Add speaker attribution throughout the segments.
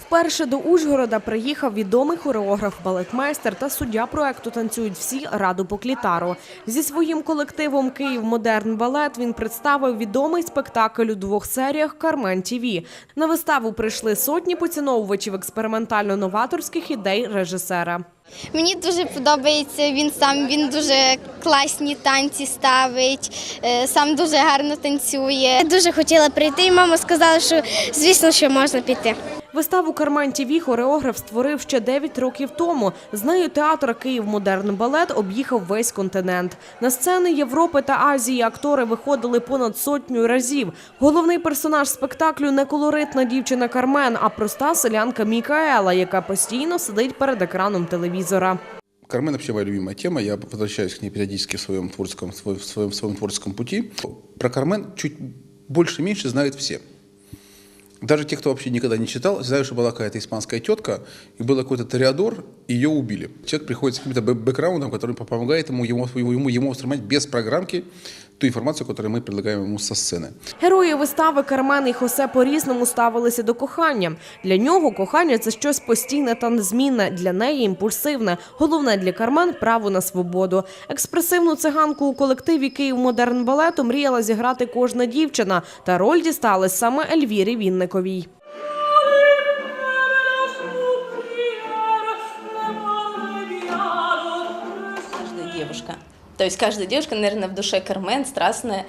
Speaker 1: Вперше до Ужгорода приїхав відомий хореограф, балетмейстер та суддя проекту «Танцюють всі» Раду Поклітаро. Зі своїм колективом «Київ Модерн Балет» він представив відомий спектакль у двох серіях «Кармен ТІВІ». На виставу прийшли сотні поціновувачів експериментально-новаторських ідей режисера.
Speaker 2: Мені дуже подобається він сам. Він дуже класні танці ставить, е, сам дуже гарно танцює. Я дуже хотіла прийти, і мама сказала, що звісно, що можна піти.
Speaker 1: Виставу «Кармен ТІВІ» хореограф створив ще 9 років тому. З нею театр «Київ Модерн Балет» об'їхав весь континент. На сцени Європи та Азії актори виходили понад сотню разів. Головний персонаж спектаклю не колоритна дівчина Кармен, а проста селянка Мікаела, яка постійно сидить перед екраном телевізора.
Speaker 3: Кармен вообще моя любимая тема. Я возвращаюсь к ней периодически в своем творческом, в своем, в своем, в своем творческом пути. Про Кармен чуть больше-меньше знают все. Даже те, кто вообще никогда не читал, знают, что была какая-то испанская тетка, и был какой-то тореадор, ее убили. Человек приходит с каким-то бэ- бэкграундом, который помогает ему, ему, ему, ему воспринимать без программки ту информацию, которую мы предлагаем ему со сцены.
Speaker 1: Герої вистави Кармен і Хосе по-різному ставилися до кохання. Для нього кохання це щось постійне та незмінне, для неї імпульсивне. Головне для Кармен право на свободу. Експресивну циганку у колективі Київ Модерн Балету мріяла зіграти кожна дівчина, та роль дісталась саме Ельвірі Вінниковій.
Speaker 4: То есть каждая девушка, наверное, в душе Кармен страстная,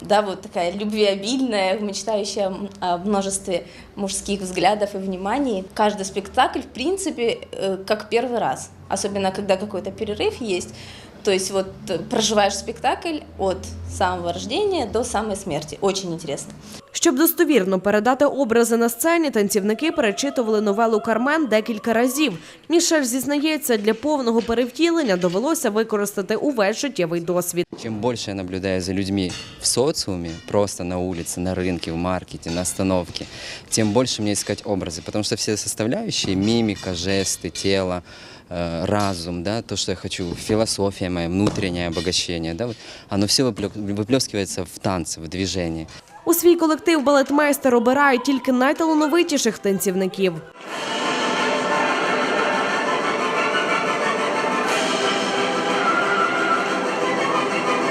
Speaker 4: да, вот такая любвеобильная, мечтающая о множестве мужских взглядов и вниманий. Каждый спектакль, в принципе, э, как первый раз. Особенно, когда какой-то перерыв есть. То есть вот э, проживаешь спектакль от самого рождения до самой смерти. Очень интересно.
Speaker 1: Щоб достовірно передати образи на сцені, танцівники перечитували новелу Кармен декілька разів. Мішель зізнається, для повного перевтілення довелося використати увесь життєвий досвід.
Speaker 5: Чем больше я наблюдаю за людьми в социуме, просто на улице, на рынке, в маркете, на остановке, тем больше мне искать образы, потому что все составляющие, мимика, жесты, тело, э, разум, да, то, что я хочу, философия моя, внутреннее обогащение, да, вот, оно все выплескивается в танце, в движении.
Speaker 1: У свій колектив балетмейстер обирає тільки найталановитіших танцівників.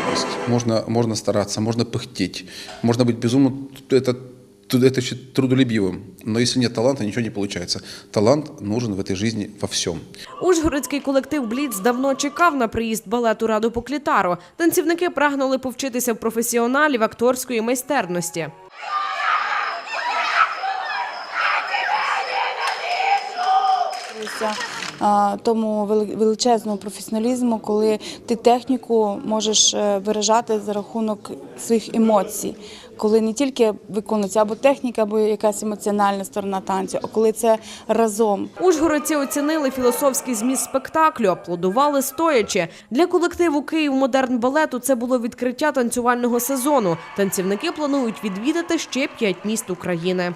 Speaker 3: То есть можно, можно стараться, можно пыхтеть, можно быть безумно это, это еще трудолюбивым. Но если нет таланта, ничего не получается. Талант нужен в этой жизни во всем.
Speaker 1: Ужгородський колектив Бліц давно чекав на приїзд балету Раду Поклітару. Танцівники прагнули повчитися в професіоналів акторської майстерності.
Speaker 6: Тому вели- величезному професіоналізму, коли ти техніку можеш е, виражати за рахунок своїх емоцій, коли не тільки виконується або техніка, або якась емоціональна сторона танцю, а коли це разом.
Speaker 1: Ужгородці оцінили філософський зміст спектаклю, аплодували стоячи. Для колективу Київ Модерн Балету це було відкриття танцювального сезону. Танцівники планують відвідати ще п'ять міст України.